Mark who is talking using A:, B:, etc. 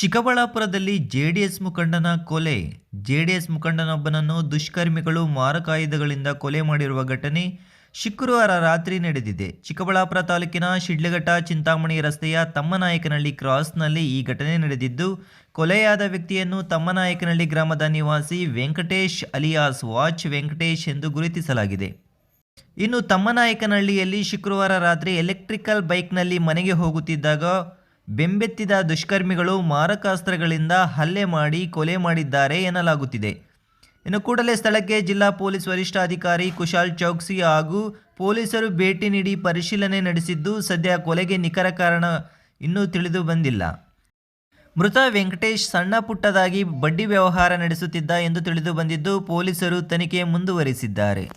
A: ಚಿಕ್ಕಬಳ್ಳಾಪುರದಲ್ಲಿ ಜೆಡಿಎಸ್ ಮುಖಂಡನ ಕೊಲೆ. ಜೆಡಿಎಸ್ ಮುಖಂಡನೊಬ್ಬನನ್ನು ದುಷ್ಕರ್ಮಿಗಳು ಮಾರಕಾಯುಧಗಳಿಂದ ಕೊಲೆ ಮಾಡಿರುವ ಘಟನೆ ಶುಕ್ರವಾರ ರಾತ್ರಿ ನಡೆದಿದೆ. ಚಿಕ್ಕಬಳ್ಳಾಪುರ ತಾಲೂಕಿನ ಶಿಡ್ಲಘಟ್ಟ ಚಿಂತಾಮಣಿ ರಸ್ತೆಯ ತಮ್ಮನಾಯಕನಹಳ್ಳಿ ಕ್ರಾಸ್ನಲ್ಲಿ ಈ ಘಟನೆ ನಡೆದಿದ್ದು, ಕೊಲೆಯಾದ ವ್ಯಕ್ತಿಯನ್ನು ತಮ್ಮನಾಯಕನಹಳ್ಳಿ ಗ್ರಾಮದ ನಿವಾಸಿ ವೆಂಕಟೇಶ್ ಅಲಿಯಾಸ್ ವಾಚ್ ವೆಂಕಟೇಶ್ ಎಂದು ಗುರುತಿಸಲಾಗಿದೆ. ಇನ್ನು ತಮ್ಮನಾಯಕನಹಳ್ಳಿಯಲ್ಲಿ ಶುಕ್ರವಾರ ರಾತ್ರಿ ಎಲೆಕ್ಟ್ರಿಕಲ್ ಬೈಕ್ನಲ್ಲಿ ಮನೆಗೆ ಹೋಗುತ್ತಿದ್ದಾಗ ಬೆಂಬೆತ್ತಿದ ದುಷ್ಕರ್ಮಿಗಳು ಮಾರಕಾಸ್ತ್ರಗಳಿಂದ ಹಲ್ಲೆ ಮಾಡಿ ಕೊಲೆ ಮಾಡಿದ್ದಾರೆ ಎನ್ನಲಾಗುತ್ತಿದೆ. ಇನ್ನು ಕೂಡಲೇ ಸ್ಥಳಕ್ಕೆ ಜಿಲ್ಲಾ ಪೊಲೀಸ್ ವರಿಷ್ಠಾಧಿಕಾರಿ ಕುಶಾಲ್ ಚೌಕ್ಸಿ ಹಾಗೂ ಪೊಲೀಸರು ಭೇಟಿ ನೀಡಿ ಪರಿಶೀಲನೆ ನಡೆಸಿದ್ದು ಸದ್ಯ ಕೊಲೆಗೆ ನಿಖರ ಕಾರಣ ಇನ್ನೂ ತಿಳಿದು ಬಂದಿಲ್ಲ. ಮೃತ ವೆಂಕಟೇಶ್ ಸಣ್ಣ ಪುಟ್ಟದಾಗಿ ಬಡ್ಡಿ ವ್ಯವಹಾರ ನಡೆಸುತ್ತಿದ್ದ ಎಂದು ತಿಳಿದು ಬಂದಿದ್ದು ಪೊಲೀಸರು ತನಿಖೆ ಮುಂದುವರಿಸಿದ್ದಾರೆ.